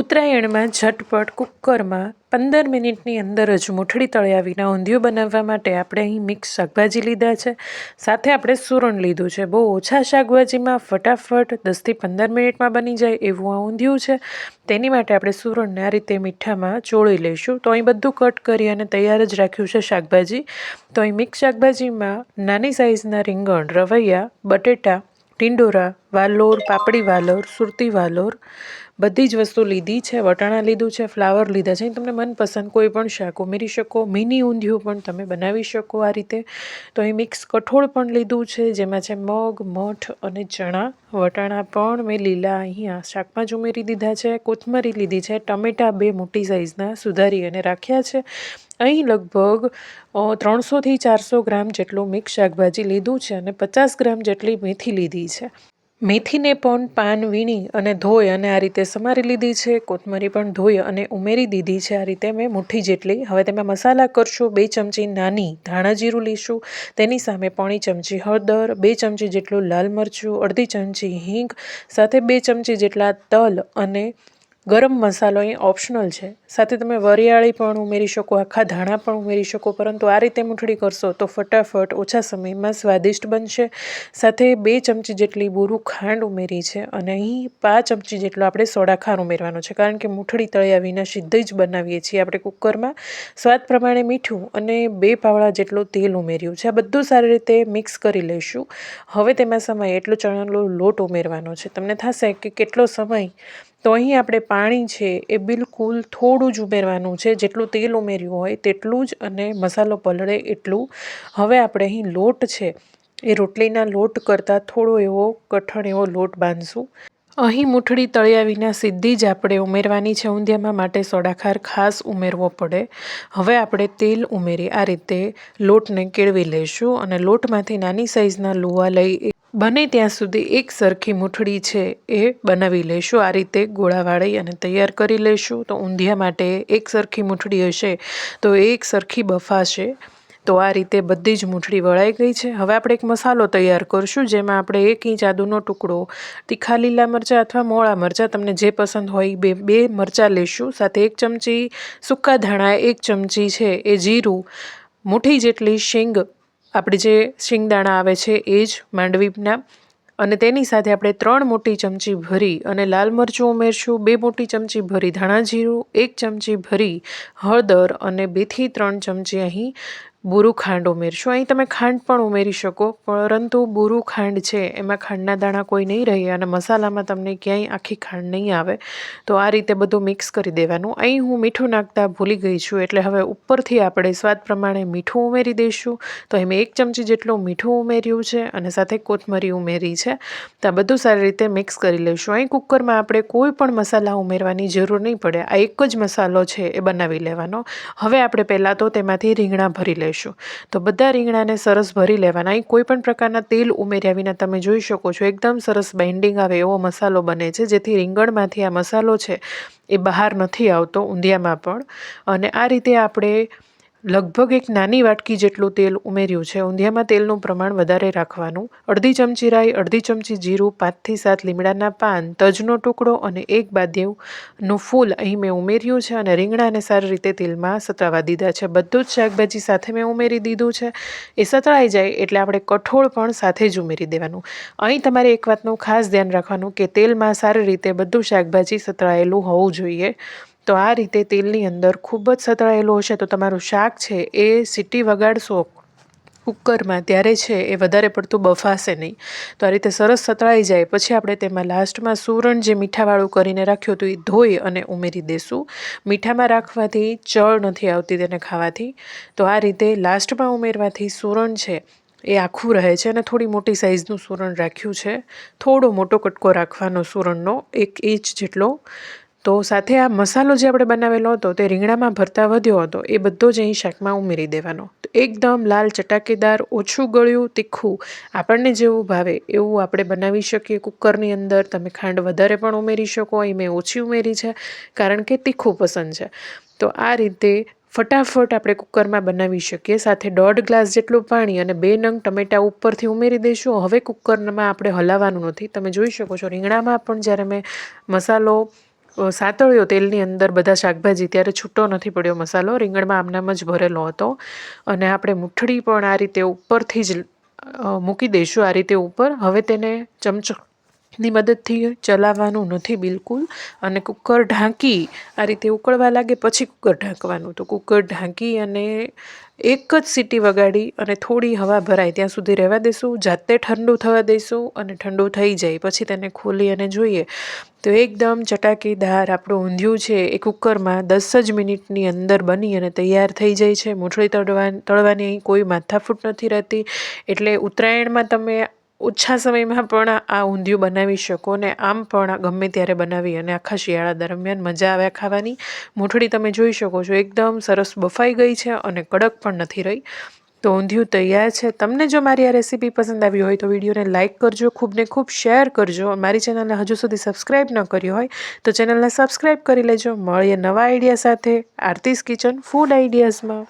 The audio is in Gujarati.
ઉત્તરાયણમાં ઝટપટ કુકરમાં પંદર મિનિટની અંદર જ મૂઠડી તળ્યા વિના ઊંધિયું બનાવવા માટે આપણે અહીં મિક્સ શાકભાજી લીધા છે. સાથે આપણે સુરણ લીધું છે. બહુ ઓછા શાકભાજીમાં ફટાફટ દસથી પંદર મિનિટમાં બની જાય એવું આ ઊંધિયું છે. તેની માટે આપણે સુરણને આ રીતે મીઠામાં ચોળી લઈશું. તો અહીં બધું કટ કરી અને તૈયાર જ રાખ્યું છે શાકભાજી. તો અહીં મિક્સ શાકભાજીમાં નાની સાઇઝના રીંગણ, રવૈયા, બટેટા, ટીંડોરા, વાલોર, પાપડી વાલોર, સુરતી વાલોર બધી જ વસ્તુ લીધી છે, વટાણા લીધું છે, ફ્લાવર લીધા છે. તમને મનપસંદ કોઈ પણ શાક, ઉમેરી શકો, મિની ઊંધિયું પણ તમે બનાવી શકો આ રીતે. તો અહીં મિક્સ કઠોળ પણ લીધું છે, જેમાં છે મગ, મઠ અને ચણા. વટાણા પણ મેં લીલા અહીંયા શાકમાં જ ઉમેરી દીધા છે. કોથમરી લીધી છે, ટમેટાં બે મોટી સાઇઝના સુધારી અને રાખ્યા છે. અહીં લગભગ ત્રણસોથી ચારસો ગ્રામ જેટલું મિક્સ શાકભાજી લીધું છે અને પચાસ ગ્રામ જેટલી મેથી લીધી છે. મેથીને પણ પાન વીણી અને ધોઈ અને આ રીતે સમારી લીધી છે. કોથમરી પણ ધોઈ અને ઉમેરી દીધી છે. આ રીતે મેં મુઠ્ઠી જેટલી. હવે તેમાં મસાલા કરશો. બે ચમચી નાની ધાણા જીરું લઈશું તેની સામે પોણી ચમચી હળદર, બે ચમચી જેટલું લાલ મરચું, અડધી ચમચી હિંગ, સાથે બે ચમચી જેટલા તલ અને ગરમ મસાલો અહીં ઓપ્શનલ છે. સાથે તમે વરિયાળી પણ ઉમેરી શકો, આખા ધાણા પણ ઉમેરી શકો, પરંતુ આ રીતે મૂઠડી કરશો તો ફટાફટ ઓછા સમયમાં સ્વાદિષ્ટ બનશે. સાથે બે ચમચી જેટલી બુરું ખાંડ ઉમેરી છે અને અહીં પાંચ ચમચી જેટલો આપણે સોડા ખાર ઉમેરવાનો છે. કારણ કે મૂઠડી તળ્યા વિના સીધી જ બનાવીએ છીએ આપણે કુકરમાં. સ્વાદ પ્રમાણે મીઠું અને બે પાવડા જેટલું તેલ ઉમેર્યું છે. આ બધું સારી રીતે મિક્સ કરી લઈશું. હવે તેમાં સમય, એટલો ચણાનો લોટ ઉમેરવાનો છે. તમને થશે કે કેટલો સમય તો અહીં આપણે પાણી છે એ બિલકુલ થોડું જ ઉમેરવાનું છે. જેટલું તેલ ઉમેર્યું હોય તેટલું જ અને મસાલો પલળે એટલું. હવે આપણે અહીં લોટ છે. એ રોટલીના લોટ કરતાં થોડો એવો કઠણ એવો લોટ બાંધશું. અહીં મૂઠડી તળ્યા વિના સીધી જ આપણે ઉમેરવાની છે. ઊંધિયામાં માટે સોડાખાર ખાસ ઉમેરવો પડે. હવે આપણે તેલ ઉમેરી આ રીતે લોટને કેળવી લઈશું અને લોટમાંથી નાની સાઇઝના લુવા લઈ બને ત્યાં સુધી એક સરખી મૂઠડી છે એ બનાવી લઈશું આ રીતે ગોળાવાળી અને તૈયાર કરી લઈશું તો ઊંધિયા માટે એક સરખી મૂઠડી હશે. તો એક સરખી બફાશે તો આ રીતે બધી જ મૂઠડી વળાઈ ગઈ છે. હવે આપણે એક મસાલો તૈયાર કરશું, જેમાં આપણે એક ઇંચ આદુનો ટુકડો તીખા લીલા મરચાં અથવા મોળા મરચાં, તમને જે પસંદ હોય બે બે મરચાં લેશું. સાથે એક ચમચી સૂકા ધાણા, એક ચમચી છે એ જીરું, મુઠ્ઠી જેટલી શીંગ આપણે જે શિંગદાણા આવે છે, એ જ માંડવીના. અને તેની સાથે આપણે ત્રણ મોટી ચમચી ભરી અને લાલ મરચું ઉમેરશું, બે મોટી ચમચી ભરી ધાણા જીરું, એક ચમચી ભરી હળદર અને બેથી ત્રણ ચમચી અહીં બુરું ખાંડ ઉમેરશું. અહીં તમે ખાંડ પણ ઉમેરી શકો, પરંતુ બુરું ખાંડ છે, એમાં ખાંડના દાણા કોઈ નહીં રહે અને મસાલામાં તમને ક્યાંય આખી ખાંડ નહીં આવે. તો આ રીતે બધું મિક્સ કરી દેવાનું. અહીં હું મીઠું નાખતા ભૂલી ગઈ છું, એટલે હવે ઉપરથી આપણે સ્વાદ પ્રમાણે મીઠું ઉમેરી દઈશું. તો એમાં એક ચમચી જેટલું મીઠું ઉમેર્યું છે અને સાથે કોથમરી ઉમેરી છે. તો આ બધું સારી રીતે મિક્સ કરી લઈશું. અહીં કુકરમાં આપણે કોઈ પણ મસાલા ઉમેરવાની જરૂર નહીં પડે. આ એક જ મસાલો છે, એ બનાવી લેવાનો. હવે આપણે પહેલાં તો તેમાંથી રીંગણા ભરી લઈશું. લઈશું તો બધા રીંગણાને સરસ ભરી લેવાના. અહીં કોઈ પણ પ્રકારના તેલ ઉમેર્યા વિના તમે જોઈ શકો છો, એકદમ સરસ બાઇન્ડિંગ આવે એવો મસાલો બને છે, જેથી રીંગણમાંથી આ મસાલો છે એ બહાર નથી આવતો ઊંધિયામાં પણ. અને આ રીતે આપણે લગભગ એક નાની વાટકી જેટલું તેલ ઉમેર્યું છે. ઊંધિયામાં તેલનું પ્રમાણ વધારે રાખવાનું. અડધી ચમચી રાઈ, અડધી ચમચી જીરું પાંચથી સાત લીમડાના પાન, તજનો ટુકડો અને એક બાદેવનું ફૂલ અહીં મેં ઉમેર્યું છે અને રીંગણાને સારી રીતે તેલમાં સતરાવા દીધા છે. બધું જ શાકભાજી સાથે મેં ઉમેરી દીધું છે. એ સતળાઈ જાય એટલે આપણે કઠોળ પણ સાથે જ ઉમેરી દેવાનું. અહીં તમારે એક વાતનું ખાસ ધ્યાન રાખવાનું કે તેલમાં સારી રીતે બધું શાકભાજી સતળાયેલું હોવું જોઈએ. તો આ રીતે તેલની અંદર ખૂબ જ સતળાયેલું હશે તો તમારું શાક છે એ સીટી વગાડશો કુકરમાં ત્યારે છે એ વધારે પડતું બફાશે નહીં. તો આ રીતે સરસ સતળાઈ જાય. પછી આપણે તેમાં લાસ્ટમાં સૂરણ જે મીઠાવાળું કરીને રાખ્યું હતું એ ધોઈ અને ઉમેરી દેશું. મીઠામાં રાખવાથી ચળ નથી આવતી તેને ખાવાથી. તો આ રીતે લાસ્ટમાં ઉમેરવાથી સૂરણ છે એ આખું રહે છે અને થોડી મોટી સાઇઝનું સૂરણ રાખ્યું છે. થોડો મોટો કટકો રાખવાનો સૂરણનો એક ઇંચ જેટલો. તો સાથે આ મસાલો જે આપણે બનાવેલો હતો તે રીંગણામાં ભરતા વધ્યો હતો, એ બધો જ અહીં શાકમાં ઉમેરી દેવાનો. તો એકદમ લાલ ચટાકેદાર, ઓછું ગળ્યું, તીખું, આપણને જેવું ભાવે એવું આપણે બનાવી શકીએ કુકરની અંદર. તમે ખાંડ વધારે પણ ઉમેરી શકો, અહીં મેં ઓછી ઉમેરી છે, કારણ કે તીખું પસંદ છે. તો આ રીતે ફટાફટ આપણે કુકરમાં બનાવી શકીએ. સાથે દોઢ ગ્લાસ જેટલું પાણી અને બે નંગ ટમેટાં ઉપરથી ઉમેરી દઈશું. હવે કુકરમાં આપણે હલાવવાનું નથી. તમે જોઈ શકો છો, રીંગણામાં પણ જ્યારે મેં મસાલો સાતળ્યો તેલની અંદર બધા શાકભાજી ત્યારે છૂટો નથી પડ્યો મસાલો. રીંગણમાં આમનામ જ ભરેલો હતો. અને આપણે મુઠડી પણ આ રીતે ઉપરથી જ મૂકી દઈશું આ રીતે ઉપર. હવે તેને ચમચો ની મદદથી ચલાવવાનું નથી બિલકુલ. અને કુકર ઢાંકી આ રીતે ઉકળવા લાગે પછી કુકર ઢાંકવાનું. તો કુકર ઢાંકી અને એક જ સીટી વગાડી અને થોડી હવા ભરાય ત્યાં સુધી રહેવા દઈશું જાતે ઠંડુ થવા દઈશું અને ઠંડુ થઈ જાય. પછી તેને ખોલી અને જોઈએ. તો એકદમ ચટાકીદાર આપણું ઊંધિયું છે એ કુકરમાં દસ જ મિનિટની અંદર બની અને તૈયાર થઈ જાય છે. મૂઠળી તળવા, તળવાની કોઈ માથાફૂટ નથી રહેતી. એટલે ઉત્તરાયણમાં તમે ઓછા સમયમાં પણ આ ઊંધિયું બનાવી શકો ને આમ પણ ગમે ત્યારે બનાવી અને આખા શિયાળા દરમિયાન મજા આવે ખાવાની. મૂઠડી તમે જોઈ શકો છો, એકદમ સરસ બફાઈ ગઈ છે અને કડક પણ નથી રહી. તો ઊંધિયું તૈયાર છે. તમને જો મારી આ રેસીપી પસંદ આવી હોય તો વિડીયોને લાઇક કરજો, ખૂબ ને ખૂબ શેર કરજો. મારી ચેનલને હજુ સુધી સબસ્ક્રાઈબ ન કરી હોય તો ચેનલને સબસ્ક્રાઈબ કરી લેજો. મળીએ નવા આઈડિયા સાથે આરતીસ કિચન ફૂડ આઈડિયાઝમાં.